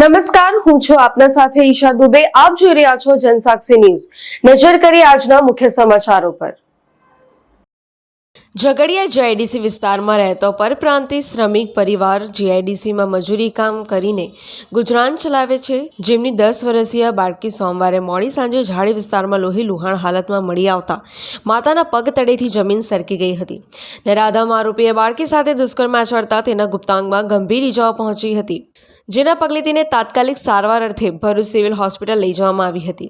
નમસ્કાર, હું છું આપના સાથે ઈશા દુબે. આપ જોઈ રહ્યા છો જનસાક્ષી ન્યૂઝ. નજર કરી આજના મુખ્ય સમાચારો પર. ઝઘડિયા જીઆઈડીસી વિસ્તારમાં રહેતો પરપ્રાંતિય શ્રમિક પરિવાર જીઆઈડીસીમાં મજૂરી કામ કરીને ગુજરાન ચલાવે છે. જેમની દસ વર્ષીય બાળકી સોમવારે મોડી સાંજે ઝાડી વિસ્તારમાં લોહી લુહાણ હાલતમાં મળી આવતા માતાના પગ તળેથી જમીન સરકી ગઈ હતી. નરાધામ આરોપીએ બાળકી સાથે દુષ્કર્મ આચરતા તેના ગુપ્તાંગમાં ગંભીર ઇજાઓ પહોંચી હતી. જેના પગલે તેને તાત્કાલિક સારવાર અર્થે ભરૂચ સિવિલ હોસ્પિટલ લઈ જવામાં આવી હતી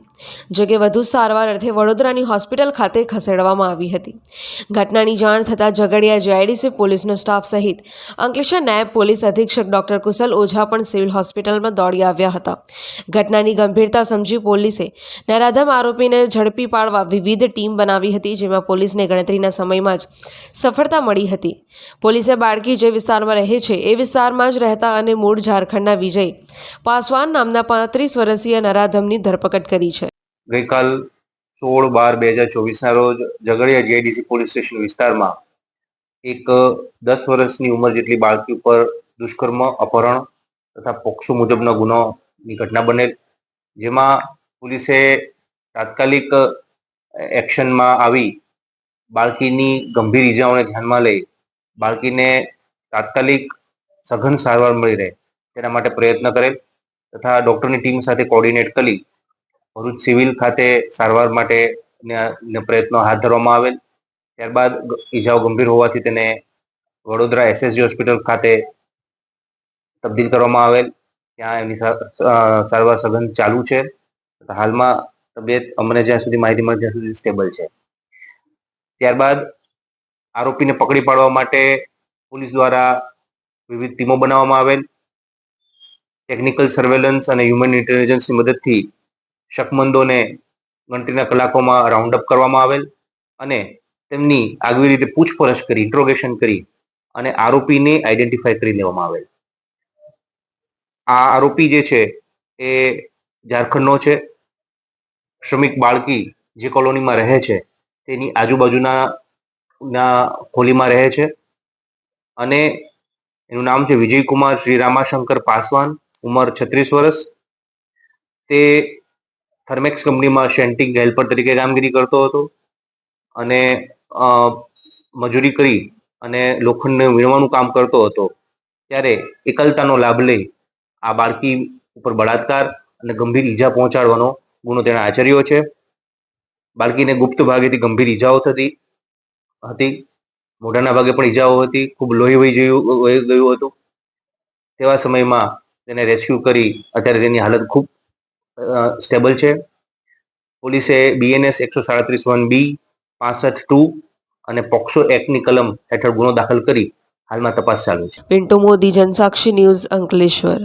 જોકે વધુ સારવાર અર્થે વડોદરાની હોસ્પિટલ ખાતે ખસેડવામાં આવી હતી. ઘટનાની જાણ થતાં ઝઘડિયા જીઆઈડીસી પોલીસનો સ્ટાફ સહિત અંકલેશ્વર નાયબ પોલીસ અધિક્ષક ડોક્ટર કુશલ ઓઝા પણ સિવિલ હોસ્પિટલમાં દોડી આવ્યા હતા. ઘટનાની ગંભીરતા સમજી પોલીસે નરાધમ આરોપીને ઝડપી પાડવા વિવિધ ટીમ બનાવી હતી, જેમાં પોલીસને ગણતરીના સમયમાં જ સફળતા મળી હતી. પોલીસે બાળકી જે વિસ્તારમાં રહે છે, એ વિસ્તારમાં જ રહેતા અને મૂળ ઝારખંડના વિજય. પાસવાન નામના પાંત્રીસ વર્ષીય નરાધમની ધરપકડ કરી છે. ગઈકાલ સોળ બાર બે હજાર ચોવીસના રોજ ઝઘડિયા જીઆઈડીસી પોલીસ સ્ટેશન વિસ્તારમાં એક દસ વર્ષની ઉંમર જેટલી બાળકી ઉપર દુષ્કર્મ, અપહરણ તથા પોક્સો મુજબનો ગુનોની ઘટના બનેલ. જેમાં પોલીસે તાત્કાલિક એક્શનમાં આવી બાળકીની ગંભીર ઈજાઓને ધ્યાનમાં લઈ બાળકીને તાત્કાલિક સઘન સારવાર મળી રહે. તેના માટે પ્રયત્ન કરેલ તથા ડોક્ટરની ટીમ સાથે કોર્ડિનેટ કરી ભરૂચ સિવિલ ખાતે સારવાર માટે પ્રયત્નો હાથ ધરવામાં આવેલ. ત્યારબાદ ઈજાઓ ગંભીર હોવાથી તેને વડોદરા એસએસજી હોસ્પિટલ ખાતે તબદીલ કરવામાં આવેલ. ત્યાં એની સા- સારવાર સઘન ચાલુ છે. હાલમાં તબિયત અમને જ્યાં સુધી માહિતી મળે ત્યાં સુધી સ્ટેબલ છે. ત્યારબાદ આરોપીને પકડી પાડવા માટે પોલીસ દ્વારા વિવિધ ટીમો બનાવવામાં આવેલ. ટેકનિકલ સર્વેલન્સ અને હ્યુમન ઇન્ટેલિજન્સની મદદથી શકમંદોને ગણતરીના કલાકોમાં રાઉન્ડ અપ કરવામાં આવેલ અને તેમની આગવી રીતે પૂછપરછ કરી ઇન્ટ્રોગેશન કરી અને આરોપીને આઈડેન્ટિફાય કરી લેવામાં આવેલ. આ આરોપી જે છે એ ઝારખંડનો છે. શ્રમિક બાળકી જે કોલોનીમાં રહે છે, તેની આજુબાજુના, ના ખોલીમાં રહે છે અને એનું નામ છે વિજયકુમાર શ્રી રામાશંકર પાસવાન. ઉંમર છત્રીસ વર્ષ. તે થર્મેક્સ કંપનીમાં શેન્ટિંગ હેલ્પર તરીકે કામગીરી કરતો હતો અને મજૂરી કરી અને લોખંડને વીણવાનું કામ કરતો હતો. ત્યારે એકલતાનો લાભ લઈ આ બાળકી ઉપર બળાત્કાર અને ગંભીર ઈજા પહોંચાડવાનો ગુનો તેણે આચર્યો છે. બાળકીને ગુપ્ત ભાગેથી ગંભીર ઈજાઓ થતી હતી. મોઢાના ભાગે પણ ઈજાઓ હતી. ખૂબ લોહી વહી ગયું હતું. તેવા સમયમાં તેને રેસ્ક્યુ કરી અત્યારે તેની હાલત ખૂબ સ્ટેબલ છે. પોલીસે બીએનએસ એકસો સાડત્રીસ વન બી, પાસઠ ટુ અને પોક્સો એક્ટની કલમ હેઠળ ગુનો દાખલ કરી હાલમાં તપાસ ચાલુ છે. પિન્ટુ મોદી, જનસાક્ષી ન્યૂઝ અંકલેશ્વર.